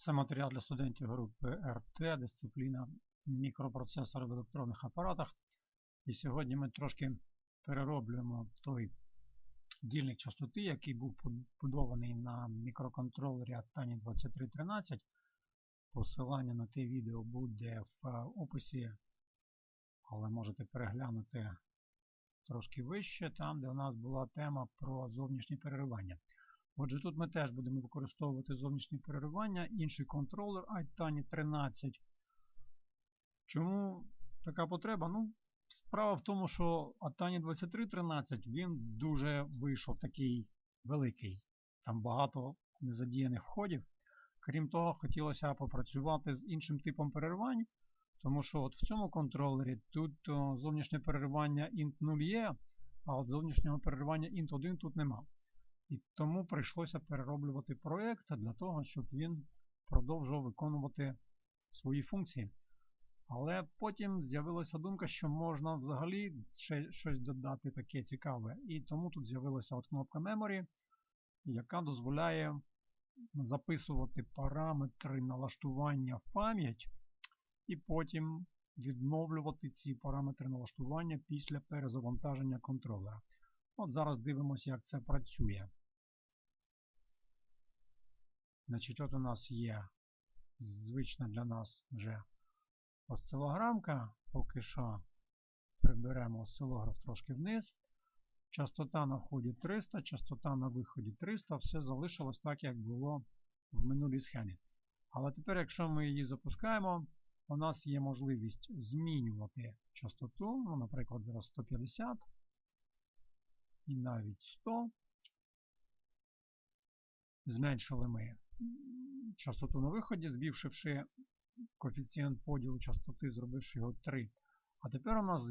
Це матеріал для студентів групи РТ, дисципліна мікропроцесори в електронних апаратах. І сьогодні ми трошки перероблюємо той дільник частоти, який був побудований на мікроконтролері Atani 2313. Посилання на те відео буде в описі, але можете переглянути трошки вище, там, де у нас була тема про зовнішнє переривання. Отже, тут ми теж будемо використовувати зовнішнє переривання, інший контролер Айтані 13. Чому така потреба? Ну, Справа в тому, що Атані 2313 він дуже вийшов такий великий. Там багато незадіяних входів. Крім того, хотілося попрацювати з іншим типом переривань, тому що от в цьому контролері тут зовнішнє переривання int 0 є, а от зовнішнього переривання int 1 тут нема. І тому прийшлося перероблювати проєкт для того, щоб він продовжував виконувати свої функції. Але потім з'явилася думка, що можна взагалі ще щось додати таке цікаве. І тому тут з'явилася от кнопка Memory, яка дозволяє записувати параметри налаштування в пам'ять, і потім відновлювати ці параметри налаштування після перезавантаження контролера. От зараз дивимося, як це працює. Значить, от у нас є звична для нас вже осцилограмка. Поки що приберемо осцилограф трошки вниз. Частота на вході 300, частота на виході 300. Все залишилось так, як було в минулій схемі. Але тепер, якщо ми її запускаємо, у нас є можливість змінювати частоту. ну, Наприклад, зараз 150 і навіть 100. Зменшили ми частоту на виході, збільшивши коефіцієнт поділу частоти, зробивши його 3. А тепер у нас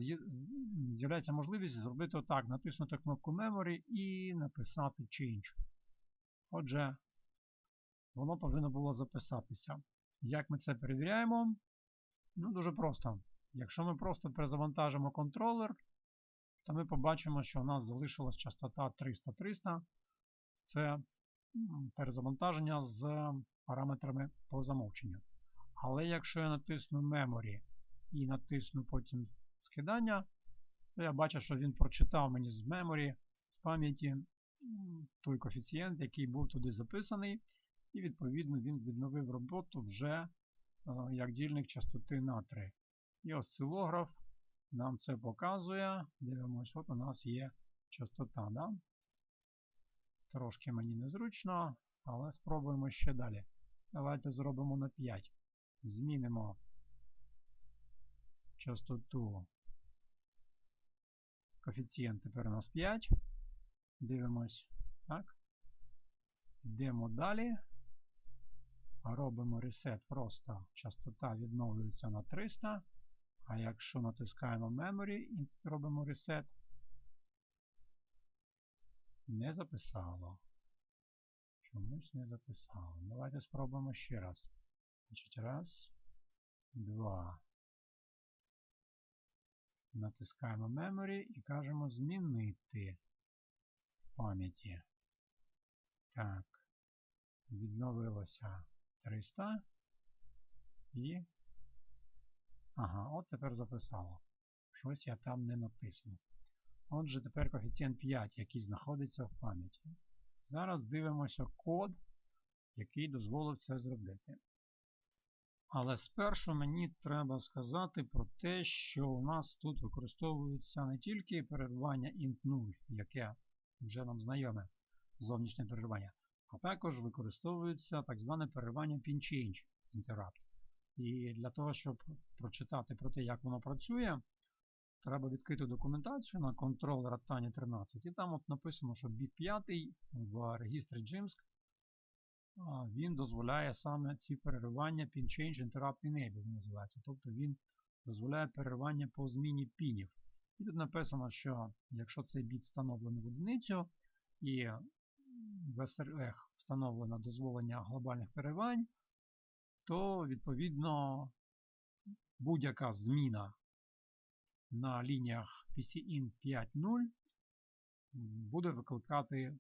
з'являється можливість зробити отак: натиснути кнопку Memory і написати Change. Отже, воно повинно було записатися. Як ми це перевіряємо? Ну, дуже просто. Якщо ми просто перезавантажимо контролер, то ми побачимо, що у нас залишилась частота 300-300. Це перезавантаження з параметрами по замовченню. Але якщо я натисну Memory і натисну потім скидання, то я бачу, що він прочитав мені з Memory, з пам'яті той коефіцієнт, який був туди записаний, і відповідно він відновив роботу вже е, як дільник частоти на 3. І осцилограф нам це показує. Дивимось, от у нас є частота. Да? Трошки мені незручно, але спробуємо ще далі. Давайте зробимо на 5. Змінимо частоту. Коефіцієнт тепер у нас 5. Дивимось. Так. Йдемо далі. Робимо ресет просто. Частота відновлюється на 300. А якщо натискаємо Memory і робимо reset, не записало. Чомусь не записало. Давайте спробуємо ще раз. Значить, раз, два. Натискаємо Memory і кажемо змінити пам'яті. Так, відновилося 300 і. Ага, от тепер записало. Щось я там не натиснув. Отже, тепер коефіцієнт 5, який знаходиться в пам'яті. Зараз дивимося код, який дозволив це зробити. Але спершу мені треба сказати про те, що у нас тут використовується не тільки перервання int 0, яке вже нам знайоме зовнішнє перервання, а також використовується так зване перервання pin-change interrupt. І для того, щоб прочитати про те, як воно працює, треба відкрити документацію на контролер Tani 13. І там от написано, що біт 5 в регістрі JIMSC він дозволяє саме ці переривання Pin Change Interrupt Enable називається. Тобто він дозволяє переривання по зміні пінів. І тут написано, що якщо цей біт встановлений в одиницю, і в SRF встановлено дозволення глобальних переривань, то відповідно будь-яка зміна на лініях PCIN 5.0 буде викликати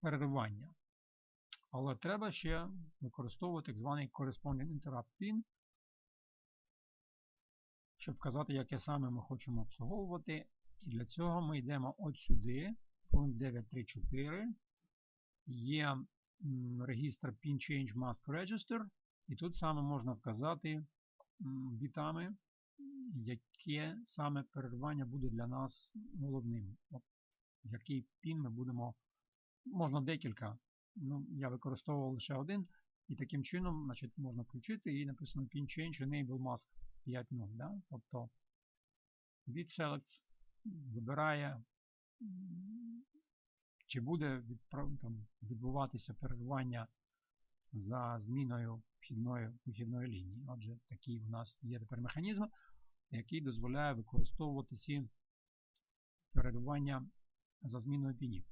переривання. Але треба ще використовувати так званий Corresponding Interrupt Pin, щоб вказати, яке саме ми хочемо обслуговувати. І для цього ми йдемо от сюди, пункт 934. Є регістр Pin Change Mask Register, і тут саме можна вказати бітами, яке саме перервання буде для нас головним. От, який пін ми будемо. Можна декілька. Ну, Я використовував лише один. І таким чином значить, можна включити і написано Pin Change Enable Mask 5.0. Да? Тобто від Selects вибирає, чи буде там, відбуватися перервання за зміною вхідної вихідної лінії. Отже, такий у нас є тепер механізм, який дозволяє використовувати ці перервання за зміною пінів.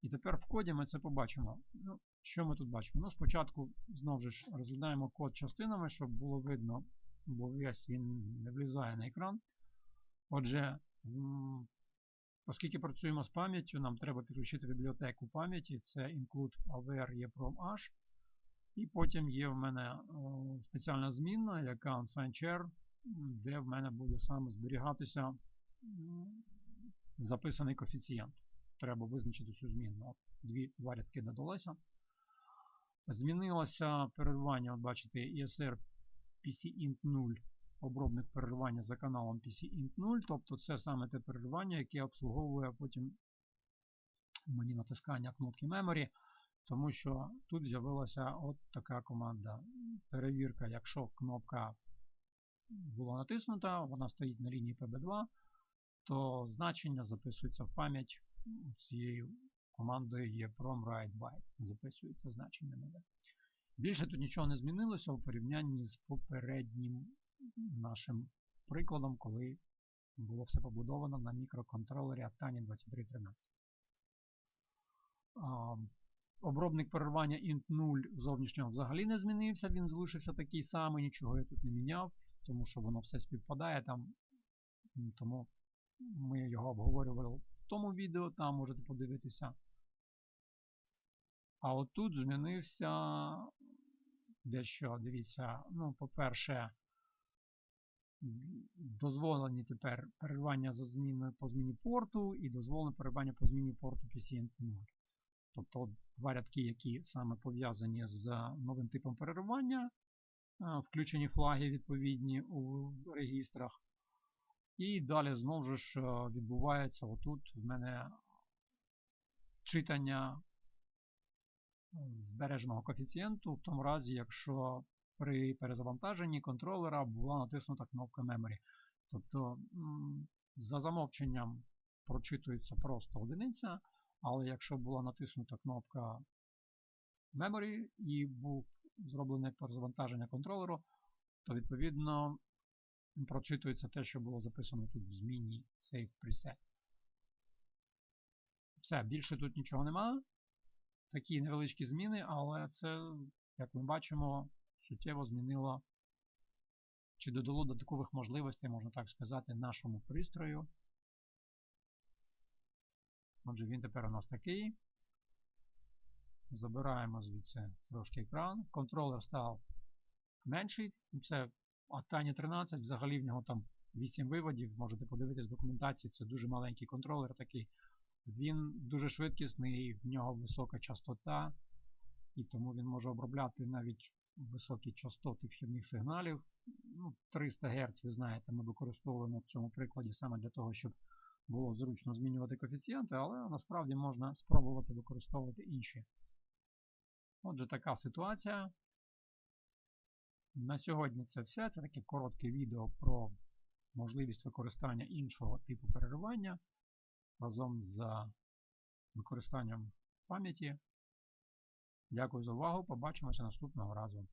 І тепер в коді ми це побачимо. Ну, Що ми тут бачимо? Ну, Спочатку знову ж розглядаємо код частинами, щоб було видно, бо весь він не влізає на екран. Отже, оскільки працюємо з пам'яттю, нам треба підключити бібліотеку пам'яті. Це include aware EEPROM H. І потім є в мене спеціальна змінна, яка unsigned де в мене буде саме зберігатися записаний коефіцієнт. Треба визначити цю змінну. Дві, Два рядки додалося. Змінилося перервання, от бачите, ESR PCInt 0, обробник перервання за каналом PCInt 0. Тобто це саме те перервання, яке обслуговує потім мені натискання кнопки Memory. Тому що тут з'явилася от така команда. Перевірка, якщо кнопка була натиснута, вона стоїть на лінії PB2, то значення записується в пам'ять цією командою є prom write byte. Записується значення нове. Більше тут нічого не змінилося у порівнянні з попереднім нашим прикладом, коли було все побудовано на мікроконтролері Atani 2313. Обробник перервання int 0 зовнішнього взагалі не змінився, він залишився такий самий, нічого я тут не міняв, тому що воно все співпадає там. Тому ми його обговорювали в тому відео, там можете подивитися. А отут змінився дещо, дивіться, ну, по-перше, дозволені тепер перервання за зміною по зміні порту і дозволене перервання по зміні порту PCNT 0. Тобто два рядки, які саме пов'язані з новим типом переривання, включені флаги відповідні у регістрах. І далі знову ж відбувається отут в мене читання збереженого коефіцієнту в тому разі, якщо при перезавантаженні контролера була натиснута кнопка Memory. Тобто, за замовченням прочитується просто одиниця. Але якщо була натиснута кнопка Memory і був зроблене перезавантаження контролеру, то відповідно прочитується те, що було записано тут в зміні Saved Preset. Все, більше тут нічого нема. Такі невеличкі зміни, але це, як ми бачимо, суттєво змінило чи додало додаткових можливостей, можна так сказати, нашому пристрою. Отже, він тепер у нас такий. Забираємо звідси трошки екран. Контролер став менший. Це Atani 13, взагалі в нього там 8 виводів. Можете подивитися в документації, це дуже маленький контролер такий. Він дуже швидкісний, в нього висока частота, і тому він може обробляти навіть високі частоти вхідних сигналів. Ну, 300 Гц, ви знаєте, ми використовуємо в цьому прикладі саме для того, щоб було зручно змінювати коефіцієнти, але насправді можна спробувати використовувати інші. Отже, така ситуація. На сьогодні це все. Це таке коротке відео про можливість використання іншого типу переривання разом з використанням пам'яті. Дякую за увагу. Побачимося наступного разу.